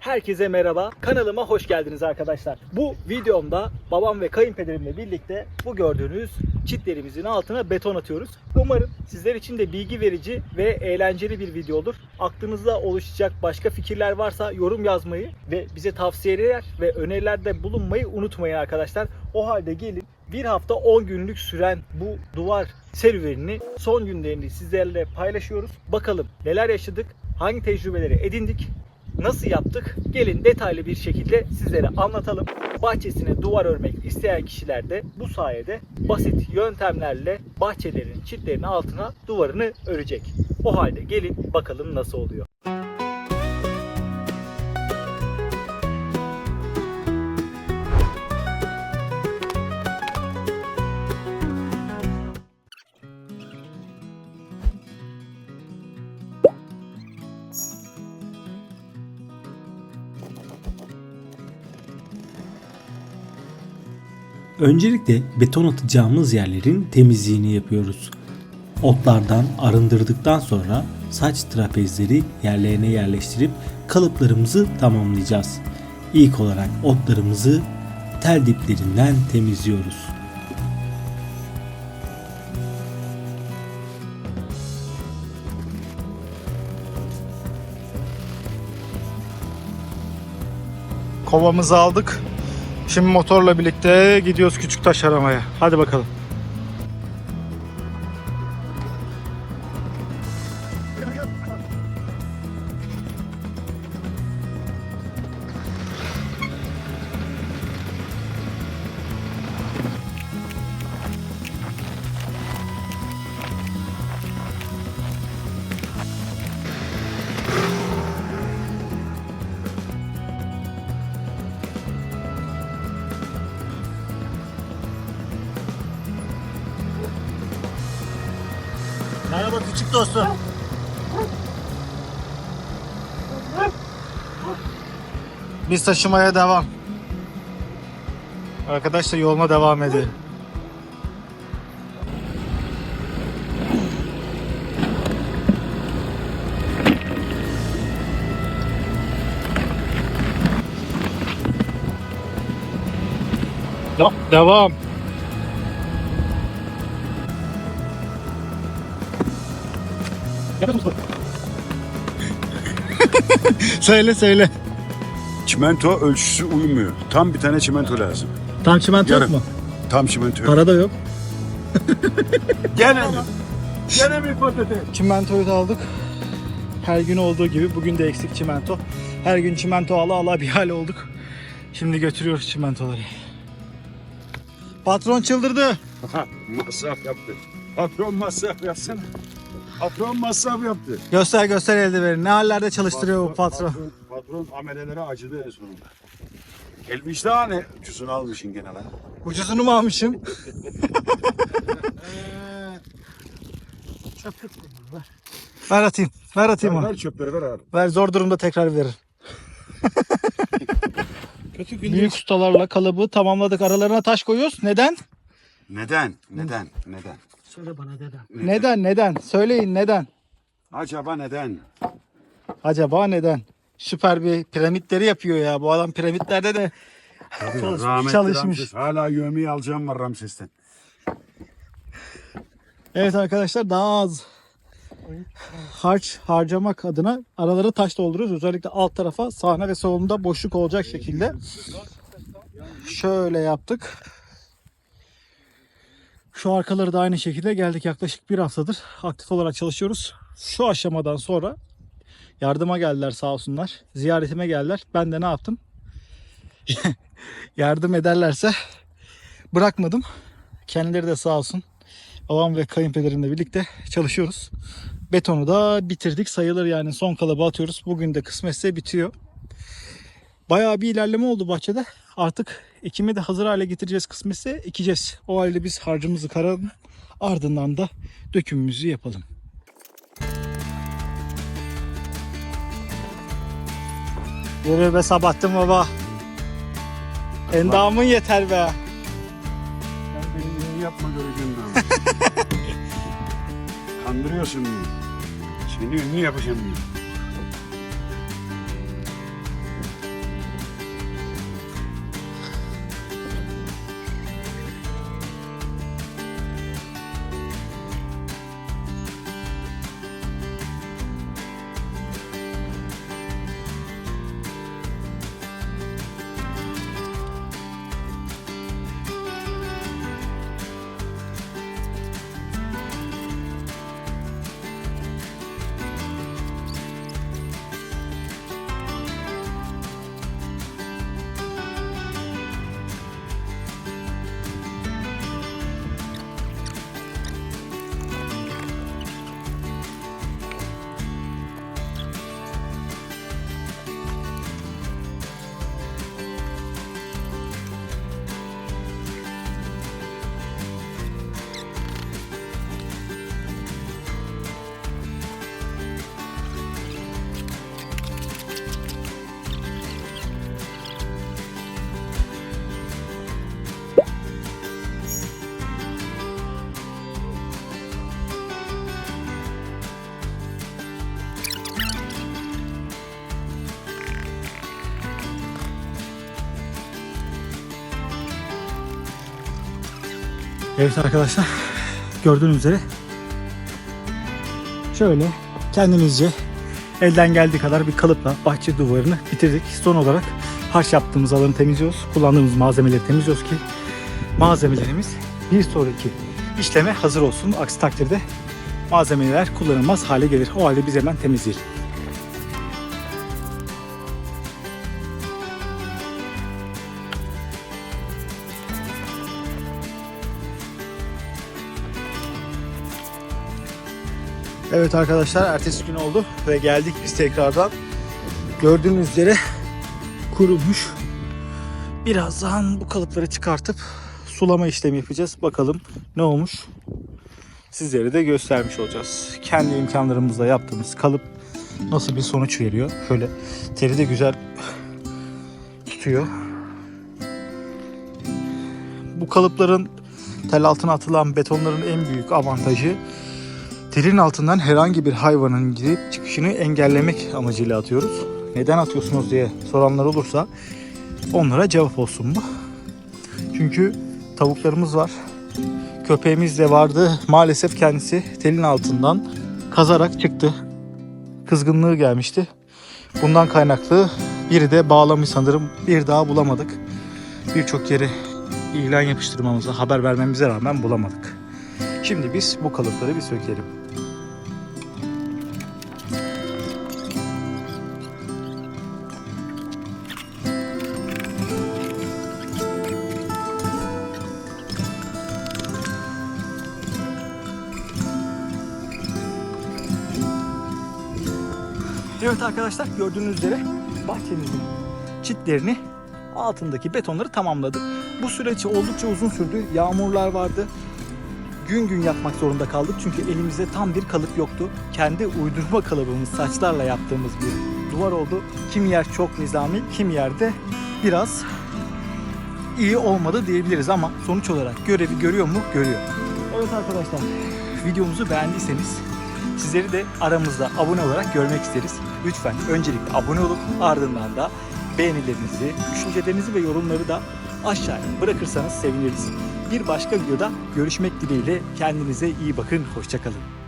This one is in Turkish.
Herkese merhaba. Kanalıma hoş geldiniz arkadaşlar. Bu videomda babam ve kayınpederimle birlikte bu gördüğünüz çitlerimizin altına beton atıyoruz. Umarım sizler için de bilgi verici ve eğlenceli bir video olur. Aklınızda oluşacak başka fikirler varsa yorum yazmayı ve bize tavsiyeler ve önerilerde bulunmayı unutmayın arkadaşlar. O halde gelin bir hafta 10 günlük süren bu duvar serüvenini son günlerini sizlerle paylaşıyoruz. Bakalım neler yaşadık, hangi tecrübeleri edindik, nasıl yaptık? Gelin detaylı bir şekilde sizlere anlatalım. Bahçesine duvar örmek isteyen kişiler de bu sayede basit yöntemlerle bahçelerin çitlerin altına duvarını örecek. O halde gelin bakalım nasıl oluyor. Öncelikle beton atacağımız yerlerin temizliğini yapıyoruz. Otlardan arındırdıktan sonra saç trapezleri yerlerine yerleştirip kalıplarımızı tamamlayacağız. İlk olarak otlarımızı tel diplerinden temizliyoruz. Kovamızı aldık. Şimdi motorla birlikte gidiyoruz küçük taş aramaya. Hadi bakalım. Merhaba küçük dostum. Biz taşımaya devam. Arkadaşlar yoluma devam ediyor. Devam. Söyle söyle. Çimento ölçüsü uymuyor. Tam bir tane çimento lazım. Tam çimento yok Yarım. mu? Tam çimento. yok. Para da yok. Gene mi? Gene mi patates? Çimentoyu da aldık. Her gün olduğu gibi bugün de eksik çimento. Her gün çimento ala ala bir hal olduk. Şimdi götürüyoruz çimentoları. Patron çıldırdı. masraf yaptı. Patron masraf yapsana. Patron masraf yaptı. Göster göster eldiveni. Ne hallerde çalıştırıyor bu patron. Patron, patron amelelere acıdı en sonunda. Gelmiş daha ne? Ucuzunu almışsın gene lan. Ucuzunu mu almışım? ver atayım. Ver atayım Ver, onu. ver çöpleri ver abi. Ver zor durumda tekrar verir. Kötü Büyük ustalarla kalıbı tamamladık. Aralarına taş koyuyoruz. Neden? Neden? Neden? Neden? Neden? Neden? Söyleyin neden? Acaba neden? Acaba neden? Süper bir piramitleri yapıyor ya. Bu adam piramitlerde de Çalış- Rahmetli çalışmış. Ramses. Hala yövmeyi alacağım var Ramses'ten. Evet arkadaşlar daha az harç harcamak adına aralara taş dolduruyoruz. Özellikle alt tarafa sahne ve solunda boşluk olacak şekilde. Şöyle yaptık. Şu arkaları da aynı şekilde geldik yaklaşık bir haftadır aktif olarak çalışıyoruz. Şu aşamadan sonra yardıma geldiler sağ olsunlar. Ziyaretime geldiler. Ben de ne yaptım? Yardım ederlerse bırakmadım. Kendileri de sağ olsun. Babam ve kayınpederimle birlikte çalışıyoruz. Betonu da bitirdik sayılır yani son kalıbı atıyoruz. Bugün de kısmetse bitiyor. Bayağı bir ilerleme oldu bahçede. Artık ekimi de hazır hale getireceğiz kısmetse ekeceğiz. O halde biz harcımızı karalım. Ardından da dökümümüzü yapalım. Yürü be Sabahattin baba. Endamın yeter be. Sen beni iyi yapma göreceğim ben. Kandırıyorsun beni. Seni ünlü yapacağım diyor. Evet arkadaşlar gördüğünüz üzere şöyle kendimizce elden geldiği kadar bir kalıpla bahçe duvarını bitirdik. Son olarak harç yaptığımız alanı temizliyoruz. Kullandığımız malzemeleri temizliyoruz ki malzemelerimiz bir sonraki işleme hazır olsun. Aksi takdirde malzemeler kullanılmaz hale gelir. O halde biz hemen temizleyelim. Evet arkadaşlar ertesi gün oldu ve geldik biz tekrardan. Gördüğünüz üzere kurumuş. Birazdan bu kalıpları çıkartıp sulama işlemi yapacağız. Bakalım ne olmuş. Sizlere de göstermiş olacağız. Kendi imkanlarımızla yaptığımız kalıp nasıl bir sonuç veriyor. Şöyle teri de güzel tutuyor. Bu kalıpların tel altına atılan betonların en büyük avantajı telin altından herhangi bir hayvanın girip çıkışını engellemek amacıyla atıyoruz. Neden atıyorsunuz diye soranlar olursa onlara cevap olsun bu. Çünkü tavuklarımız var. Köpeğimiz de vardı. Maalesef kendisi telin altından kazarak çıktı. Kızgınlığı gelmişti. Bundan kaynaklı biri de bağlamış sanırım. Bir daha bulamadık. Birçok yere ilan yapıştırmamıza, haber vermemize rağmen bulamadık. Şimdi biz bu kalıpları bir sökelim. Evet arkadaşlar gördüğünüz üzere bahçemizin çitlerini altındaki betonları tamamladık. Bu süreç oldukça uzun sürdü. Yağmurlar vardı. Gün gün yapmak zorunda kaldık çünkü elimizde tam bir kalıp yoktu. Kendi uydurma kalıbımız saçlarla yaptığımız bir duvar oldu. Kim yer çok nizami, kim yerde biraz iyi olmadı diyebiliriz ama sonuç olarak görevi görüyor mu? Görüyor. Evet arkadaşlar videomuzu beğendiyseniz Sizleri de aramızda abone olarak görmek isteriz. Lütfen öncelikle abone olup ardından da beğenilerinizi, düşüncelerinizi ve yorumları da aşağıya bırakırsanız seviniriz. Bir başka videoda görüşmek dileğiyle kendinize iyi bakın. Hoşçakalın.